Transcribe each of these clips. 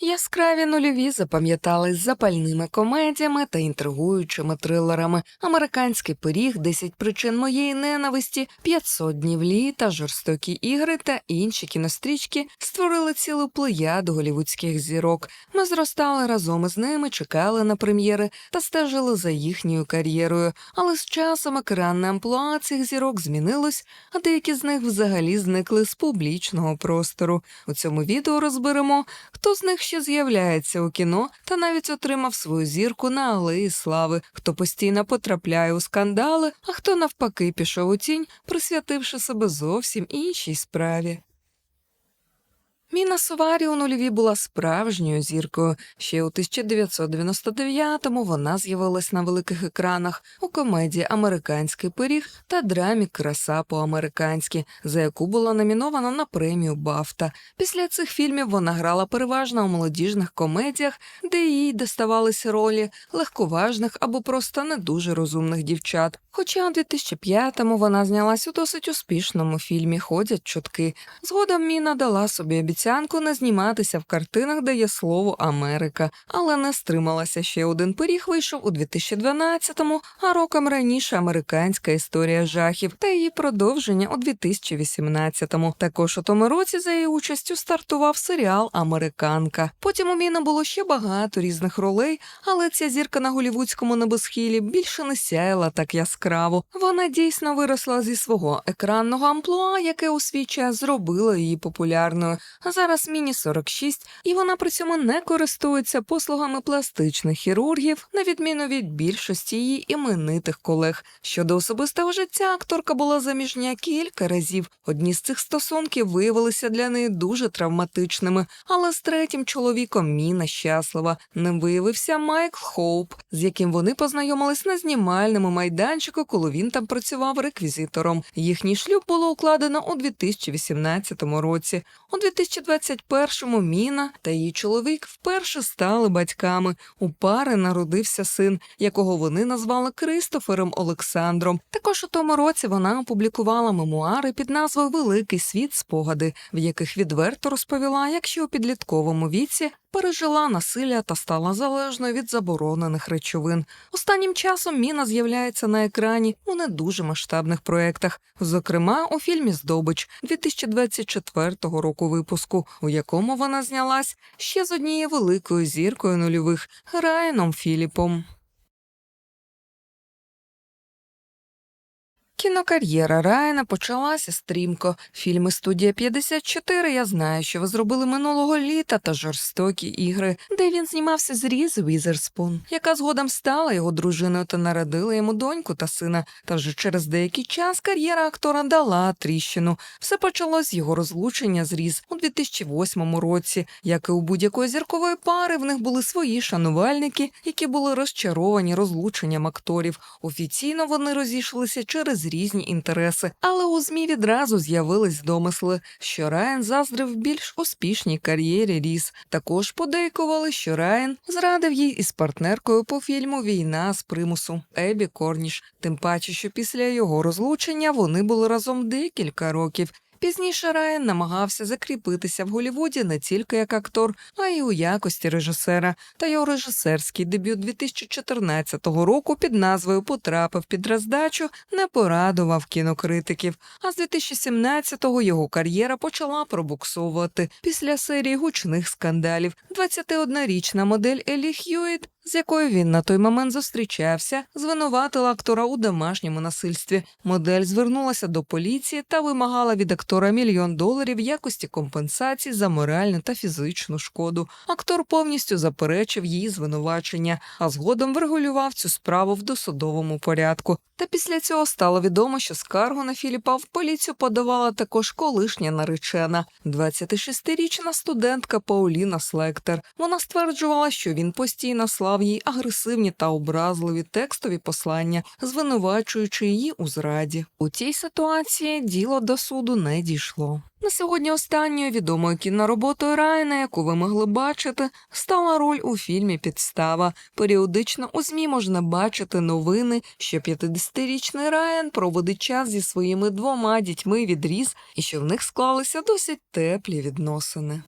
Яскраві нульові запам'ятались запальними комедіями та інтригуючими трилерами. Американський пиріг, 10 причин моєї ненависті, 500 днів літа, жорстокі ігри та інші кінострічки створили цілу плеяду голівудських зірок. Ми зростали разом із ними, чекали на прем'єри та стежили за їхньою кар'єрою. Але з часом екранне амплуа цих зірок змінилось, а деякі з них взагалі зникли з публічного простору. У цьому відео розберемо, хто з них ще з'являється у кіно та навіть отримав свою зірку на алеї слави, хто постійно потрапляє у скандали, а хто навпаки пішов у тінь, присвятивши себе зовсім іншій справі. Міна Суварі у нульові була справжньою зіркою. Ще у 1999-му вона з'явилась на великих екранах у комедії Американський пиріг та драмі Краса по-американськи, за яку була номінована на премію Бафта. Після цих фільмів вона грала переважно у молодіжних комедіях, де їй доставалися ролі легковажних або просто не дуже розумних дівчат. Хоча у 2005-му вона знялась у досить успішному фільмі Ходять чутки. Згодом Міна дала собі обіцянку не зніматися в картинах, де є слово Америка, але не стрималася. Ще один пиріг вийшов у 2012-му, а роком раніше американська історія жахів та її продовження у 2018-му. Також у тому році за її участю стартував серіал Американка. Потім у Міна було ще багато різних ролей, але ця зірка на голівудському небосхилі більше не сяяла так яскраво. Вона дійсно виросла зі свого екранного амплуа, яке у свій час зробило її популярною. Зараз міні 46, і вона при цьому не користується послугами пластичних хірургів, на відміну від більшості її іменитих колег. Щодо особистого життя, акторка була заміжня кілька разів. Одні з цих стосунків виявилися для неї дуже травматичними, але з третім чоловіком Міна щаслива. Ним виявився Майкл Хоуп, з яким вони познайомились на знімальному майданчику, коли він там працював реквізитором. Їхній шлюб було укладено у 2018 році. У 2021-му Міна та її чоловік вперше стали батьками. У пари народився син, якого вони назвали Кристофером Олександром. Також у тому році вона опублікувала мемуари під назвою Великий світ спогади, в яких відверто розповіла, як ще у підлітковому віці пережила насилля та стала залежною від заборонених речовин. Останнім часом Міна з'являється на екрані у не дуже масштабних проєктах, зокрема у фільмі Здобич 2024 року випуску, у якому вона знялась ще з однією великою зіркою нульових Райаном Філіпом. Кінокар'єра Райана почалася стрімко. Фільми студія 54 Я знаю, що ви зробили минулого літа та жорстокі ігри, де він знімався з Різ Візерспун, яка згодом стала його дружиною та народила йому доньку та сина. Та вже через деякий час кар'єра актора дала тріщину. Все почалось з його розлучення з Різ у 2008 році. Як і у будь-якої зіркової пари, в них були свої шанувальники, які були розчаровані розлученням акторів. Офіційно вони розійшлися через різні інтереси, але у змі відразу з'явились домисли, що Райан заздрив більш успішній кар'єрі Ріс. Також подейкували, що Райан зрадив їй із партнеркою по фільму Війна з примусу Ебі Корніш. Тим паче, що після його розлучення вони були разом декілька років. Пізніше Райан намагався закріпитися в Голлівуді не тільки як актор, а й у якості режисера. Та його режисерський дебют 2014 року під назвою Потрапив під роздачу не порадував кінокритиків. А з 2017-го його кар'єра почала пробуксовувати після серії гучних скандалів. 21-річна модель Елі Хьюіт з якою він на той момент зустрічався, звинуватила актора у домашньому насильстві. Модель звернулася до поліції та вимагала від актора мільйон доларів якості компенсації за моральну та фізичну шкоду. Актор повністю заперечив її звинувачення, а згодом врегулював цю справу в досудовому порядку. Та після цього стало відомо, що скаргу на Філіпа в поліцію подавала також колишня наречена, 26-річна студентка Пауліна Слектер. Вона стверджувала, що він постійно слав їй агресивні та образливі текстові послання, звинувачуючи її у зраді. У цій ситуації діло до суду не дійшло. На сьогодні останньою відомою кінороботою Райана, яку ви могли бачити, стала роль у фільмі Підстава. Періодично у ЗМІ можна бачити новини, що 50-річний Райан проводить час зі своїми двома дітьми від Різ і що в них склалися досить теплі відносини.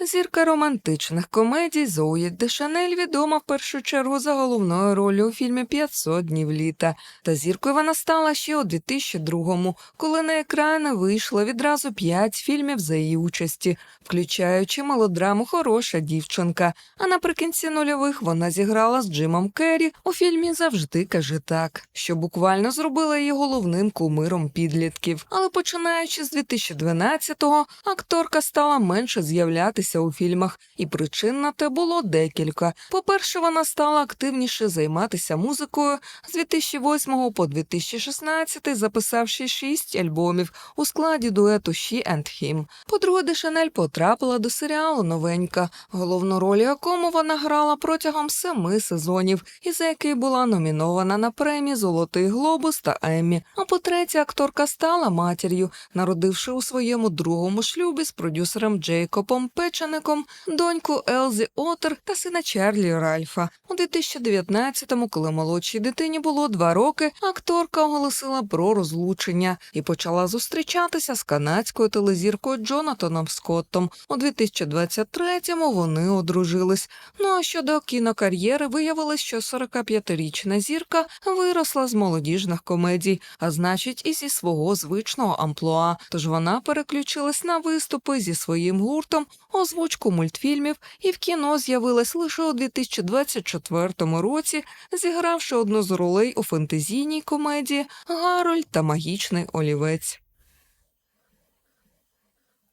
Зірка романтичних комедій Зої де Шанель відома в першу чергу за головною ролью у фільмі «500 днів літа. Та зіркою вона стала ще у 2002-му, коли на екрани вийшло відразу п'ять фільмів за її участі, включаючи мелодраму Хороша дівчинка. А наприкінці нульових вона зіграла з Джимом Керрі у фільмі Завжди каже так, що буквально зробила її головним кумиром підлітків. Але починаючи з 2012-го, акторка стала менше з'являтися у фільмах, і причин на те було декілька. По-перше, вона стала активніше займатися музикою з 2008 по 2016, записавши шість альбомів у складі дуету «She and Him». По-друге, Дешанель потрапила до серіалу Новенька, головну роль якому вона грала протягом семи сезонів, і за який була номінована на премії Золотий Глобус та Еммі. А по-третє, акторка стала матір'ю, народивши у своєму другому шлюбі з продюсером Джейкобом Печеником доньку Елзі Отер та сина Чарлі Ральфа. У 2019-му, коли молодшій дитині було два роки, акторка оголосила про розлучення і почала зустрічатися з канадською телезіркою Джонатаном Скоттом. У 2023-му вони одружились. Ну а щодо кінокар'єри, виявилось, що 45-річна зірка виросла з молодіжних комедій, а значить, і зі свого звичного амплуа. Тож вона переключилась на виступи зі своїм гуртом, озвучку мультфільмів і в кіно з'явилась лише у 2024 році, зігравши одну з ролей у фентезійній комедії Гарольд та магічний олівець.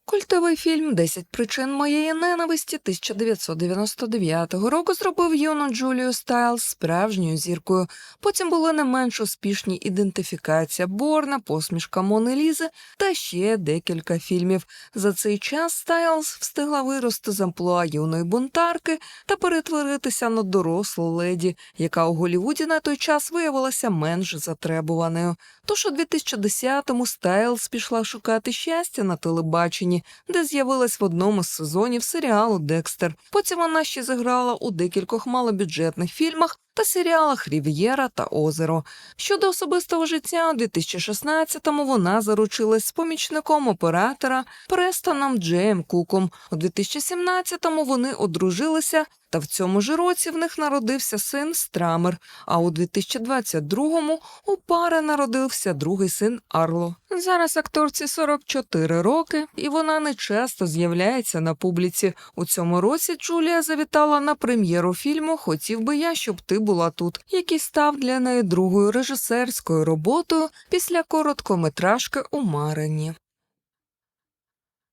Культовий фільм «10 причин моєї ненависті 1999 року зробив юну Джулію Стайлз справжньою зіркою. Потім були не менш успішні ідентифікація Борна, посмішка Мони Лізи та ще декілька фільмів. За цей час Стайлз встигла вирости з амплуа юної бунтарки та перетворитися на дорослу леді, яка у Голлівуді на той час виявилася менш затребуваною. Тож у 2010-му Стайлз пішла шукати щастя на телебаченні, де з'явилась в одному з сезонів серіалу Декстер. Потім вона ще зіграла у декількох малобюджетних фільмах та серіалах Рів'єра та Озеро. Щодо особистого життя, у 2016-му вона заручилась з помічником оператора Престоном Джеєм Куком. У 2017-му вони одружилися. Та в цьому ж році в них народився син Страмер, а у 2022-му у пари народився другий син Арло. Зараз акторці 44 роки, і вона не часто з'являється на публіці. У цьому році Джулія завітала на прем'єру фільму Хотів би я, щоб ти була тут, який став для неї другою режисерською роботою після короткометражки у Марині.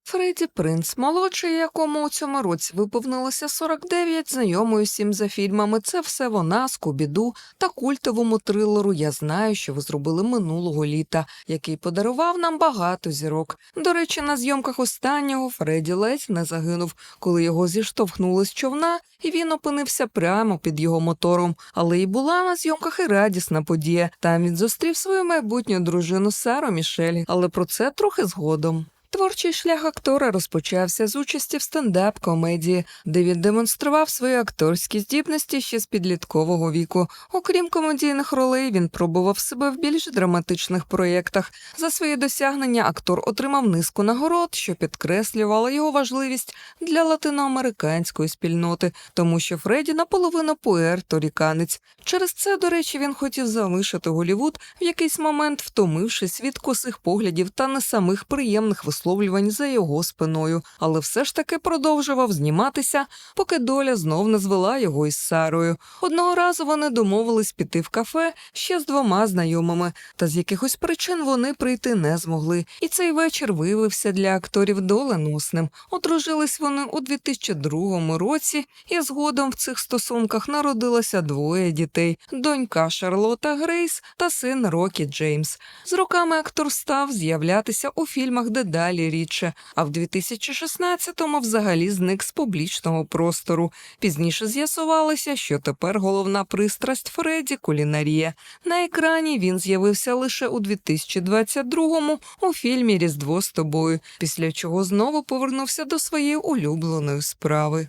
Фредді Принц, молодший, якому у цьому році виповнилося 49, знайомий усім за фільмами. Це все вона, Скубіду та культовому трилеру Я знаю, що ви зробили минулого літа, який подарував нам багато зірок. До речі, на зйомках останнього Фредді ледь не загинув, коли його зіштовхнули з човна, і він опинився прямо під його мотором. Але й була на зйомках і радісна подія. Там він зустрів свою майбутню дружину Сару Мішелі, але про це трохи згодом. Творчий шлях актора розпочався з участі в стендап-комедії, де він демонстрував свої акторські здібності ще з підліткового віку. Окрім комедійних ролей, він пробував себе в більш драматичних проєктах. За свої досягнення актор отримав низку нагород, що підкреслювало його важливість для латиноамериканської спільноти, тому що Фредді наполовину пуерторіканець. Через це, до речі, він хотів залишити Голівуд в якийсь момент, втомившись від косих поглядів та не самих приємних висловлювань за його спиною, але все ж таки продовжував зніматися, поки доля знов не звела його із Сарою. Одного разу вони домовились піти в кафе ще з двома знайомими, та з якихось причин вони прийти не змогли. І цей вечір виявився для акторів доленосним. Одружились вони у 2002 році, і згодом в цих стосунках народилося двоє дітей: донька Шарлота Грейс та син Рокі Джеймс. З роками актор став з'являтися у фільмах дедалі рідше, а в 2016-му взагалі зник з публічного простору. Пізніше з'ясувалося, що тепер головна пристрасть Фредді кулінарія. На екрані він з'явився лише у 2022-му у фільмі Різдво з тобою, після чого знову повернувся до своєї улюбленої справи.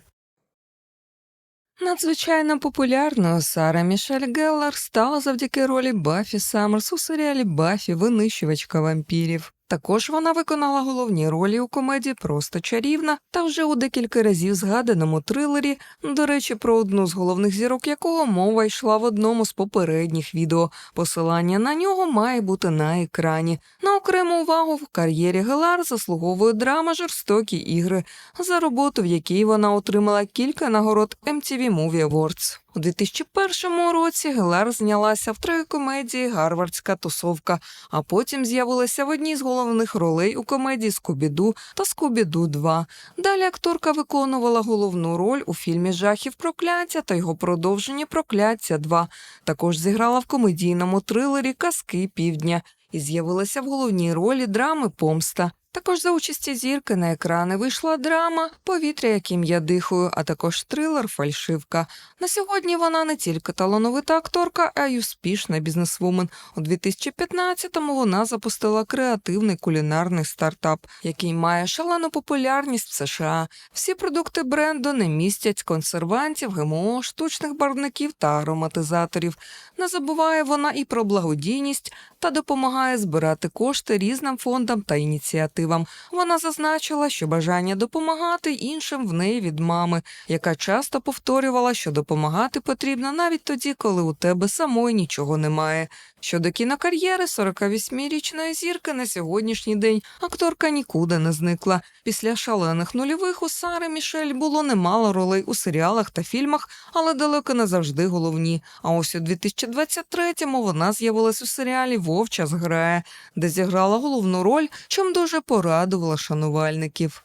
Надзвичайно популярною Сара Мішель Геллар стала завдяки ролі Баффі Саммерс у серіалі Баффі Винищувачка вампірів. Також вона виконала головні ролі у комедії Просто чарівна та вже у декілька разів згаданому трилері, до речі, про одну з головних зірок якого мова йшла в одному з попередніх відео. Посилання на нього має бути на екрані. На окрему увагу в кар'єрі Гелар заслуговує драма Жорстокі ігри, за роботу в якій вона отримала кілька нагород MTV Movie Awards. У 2001 році Гелар знялася в трагікомедії Гарвардська тусовка, а потім з'явилася в одній з головних ролей у комедії Скубіду та Скубіду 2. Далі акторка виконувала головну роль у фільмі Жахів прокляття та його продовженні Прокляття 2. Також зіграла в комедійному трилері Казки Півдня і з'явилася в головній ролі драми Помста. Також за участі зірки на екрани вийшла драма Повітря, яким я дихаю, а також трилер Фальшивка. На сьогодні вона не тільки талановита акторка, а й успішна бізнесвумен. У 2015-му вона запустила креативний кулінарний стартап, який має шалену популярність в США. Всі продукти бренду не містять консервантів, ГМО, штучних барвників та ароматизаторів. Не забуває вона і про благодійність та допомагає збирати кошти різним фондам та ініціативам. Вона зазначила, що бажання допомагати іншим в неї від мами, яка часто повторювала, що допомагати потрібно навіть тоді, коли у тебе самої нічого немає. Щодо кінокар'єри 48-річної зірки на сьогоднішній день акторка нікуди не зникла. Після шалених нульових у Сари Мішель було немало ролей у серіалах та фільмах, але далеко не завжди головні. А ось у 2023-му вона з'явилась у серіалі Вовча зграє, де зіграла головну роль, чим дуже порадувала шанувальників.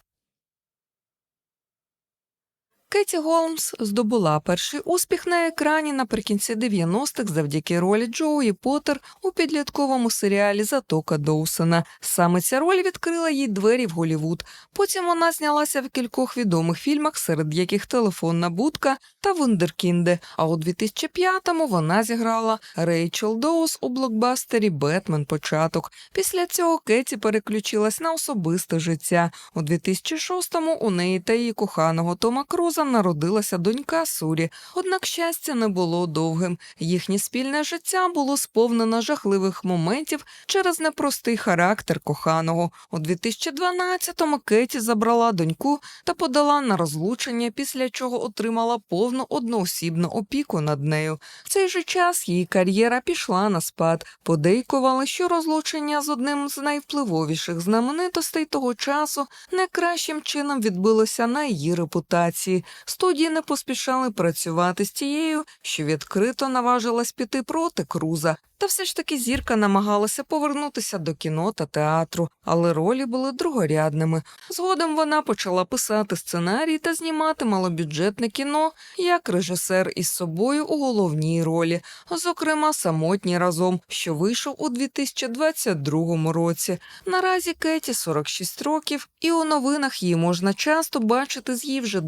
Кеті Голмс здобула перший успіх на екрані наприкінці 90-х завдяки ролі Джоуї Поттер у підлітковому серіалі Затока Доусона. Саме ця роль відкрила їй двері в Голівуд. Потім вона знялася в кількох відомих фільмах, серед яких Телефонна будка та Вундеркінди. А у 2005-му вона зіграла Рейчел Доус у блокбастері Бетмен Початок. Після цього Кеті переключилась на особисте життя. У 2006-му у неї та її коханого Тома Круза народилася донька Сурі. Однак щастя не було довгим. Їхнє спільне життя було сповнено жахливих моментів через непростий характер коханого. У 2012-му Кеті забрала доньку та подала на розлучення, після чого отримала повну одноосібну опіку над нею. В цей же час її кар'єра пішла на спад. Подейкували, що розлучення з одним з найвпливовіших знаменитостей того часу найкращим чином відбилося на її репутації. Студії не поспішали працювати з тією, що відкрито наважилась піти проти круза. Та все ж таки зірка намагалася повернутися до кіно та театру, але ролі були другорядними. Згодом вона почала писати сценарій та знімати малобюджетне кіно як режисер із собою у головній ролі, зокрема самотній разом, що вийшов у 2022 році. Наразі Кеті 46 років, і у новинах її можна часто бачити з її вже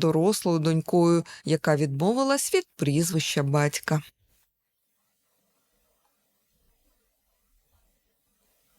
дорослою донькою, яка відмовилась від прізвища батька.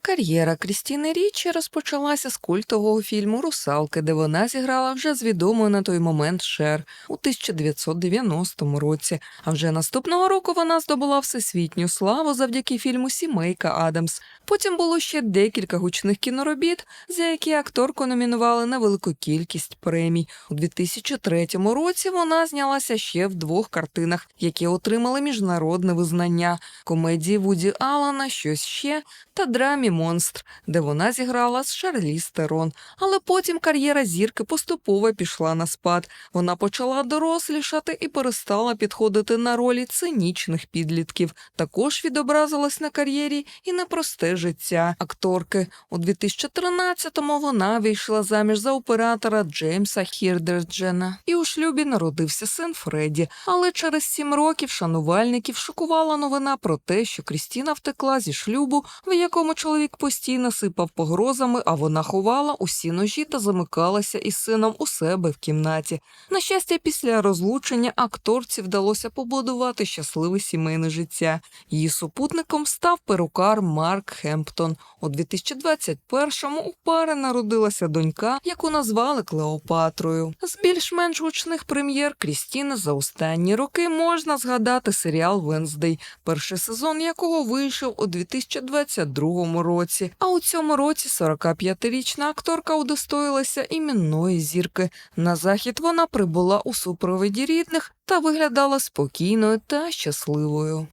Кар'єра Крістіни Річі розпочалася з культового фільму Русалки, де вона зіграла вже з відомою на той момент Шер у 1990 році. А вже наступного року вона здобула всесвітню славу завдяки фільму Сімейка Адамс. Потім було ще декілька гучних кіноробіт, за які акторку номінували на велику кількість премій. У 2003 році вона знялася ще в двох картинах, які отримали міжнародне визнання: комедії Вуді Алана, щось ще та драмі Монстр, де вона зіграла з Шарліз Терон. Але потім кар'єра зірки поступово пішла на спад. Вона почала дорослішати і перестала підходити на ролі цинічних підлітків. Також відобразилась на кар'єрі і непросте життя акторки. У 2013-му вона вийшла заміж за оператора Джеймса Хірдерджена. І у шлюбі народився син Фредді. Але через сім років шанувальників шокувала новина про те, що Крістіна втекла зі шлюбу, в якому чоловік постійно сипав погрозами, а вона ховала усі ножі та замикалася із сином у себе в кімнаті. На щастя, після розлучення акторці вдалося побудувати щасливе сімейне життя. Її супутником став перукар Марк Хемптон. У 2021-му у пари народилася донька, яку назвали Клеопатрою. З більш-менш гучних прем'єр Крістіни за останні роки можна згадати серіал Венздей, перший сезон якого вийшов у 2022 році. Році. А у цьому році 45-річна акторка удостоїлася іменної зірки. На захід вона прибула у супроводі рідних та виглядала спокійною та щасливою.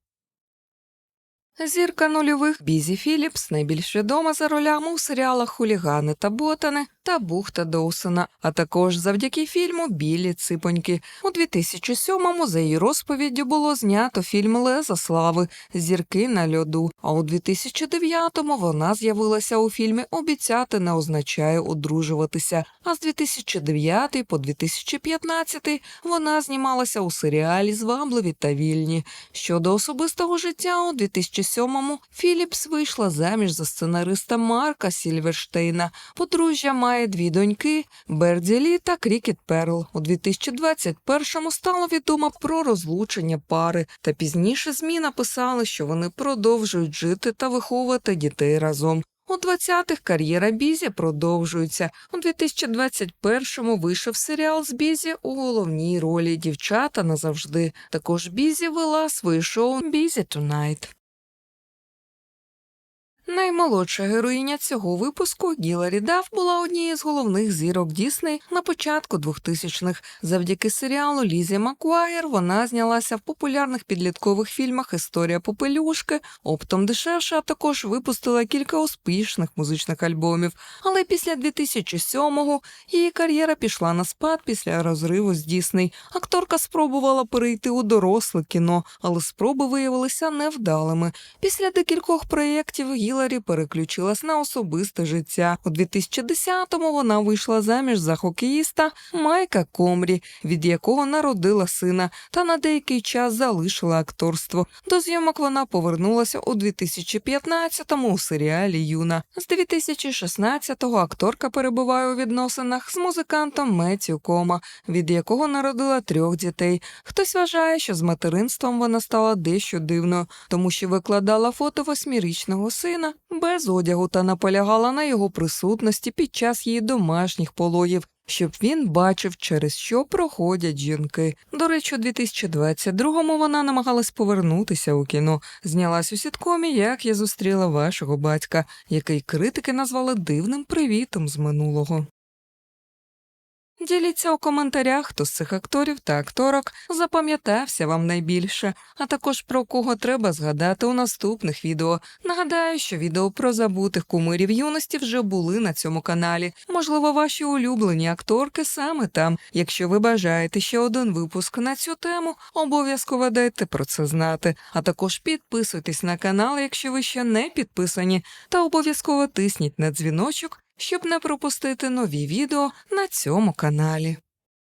Зірка нульових Бізі Філіпс найбільш відома за ролями у серіалах Хулігани та Ботани та Бухта Доусона, а також завдяки фільму Білі ципоньки. У 2007-му за її розповіддю було знято фільм Леза слави Зірки на льоду. А у 2009-му вона з'явилася у фільмі Обіцяти не означає одружуватися. А з 2009 по 2015 вона знімалася у серіалі Звабливі та вільні. Щодо особистого життя у 2007-му Філіпс вийшла заміж за сценариста Марка Сільверштейна. Подружжя має дві доньки Берді Лі та Крікет Перл. У 2021-му стало відомо про розлучення пари, та пізніше ЗМІ написали, що вони продовжують жити та виховувати дітей разом. У 20-х кар'єра Бізі продовжується. У 2021-му вийшов серіал з Бізі у головній ролі Дівчата назавжди. Також Бізі вела своє шоу Бізі Tonight. Наймолодша героїня цього випуску Гіларі Даф була однією з головних зірок Дісней на початку 2000-х. Завдяки серіалу Лізі Макуайр вона знялася в популярних підліткових фільмах Історія попелюшки, оптом дешевше, а також випустила кілька успішних музичних альбомів. Але після 2007-го її кар'єра пішла на спад після розриву з Дісней. Акторка спробувала перейти у доросле кіно, але спроби виявилися невдалими. Після декількох проєктів Гіларі переключилась на особисте життя. У 2010-му вона вийшла заміж за хокеїста Майка Комрі, від якого народила сина, та на деякий час залишила акторство. До зйомок вона повернулася у 2015-му у серіалі Юна. З 2016-го акторка перебуває у відносинах з музикантом Меттю Кома, від якого народила трьох дітей. Хтось вважає, що з материнством вона стала дещо дивною, тому що викладала фото восьмирічного сина без одягу та наполягала на його присутності під час її домашніх пологів. Щоб він бачив, через що проходять жінки. До речі, у 2022-му вона намагалась повернутися у кіно. Знялась у сіткомі, як я зустріла вашого батька, який критики назвали дивним привітом з минулого. Діліться у коментарях, хто з цих акторів та акторок запам'ятався вам найбільше, а також про кого треба згадати у наступних відео. Нагадаю, що відео про забутих кумирів юності вже були на цьому каналі. Можливо, ваші улюблені акторки саме там. Якщо ви бажаєте ще один випуск на цю тему, обов'язково дайте про це знати. А також підписуйтесь на канал, якщо ви ще не підписані, та обов'язково тисніть на дзвіночок щоб не пропустити нові відео на цьому каналі.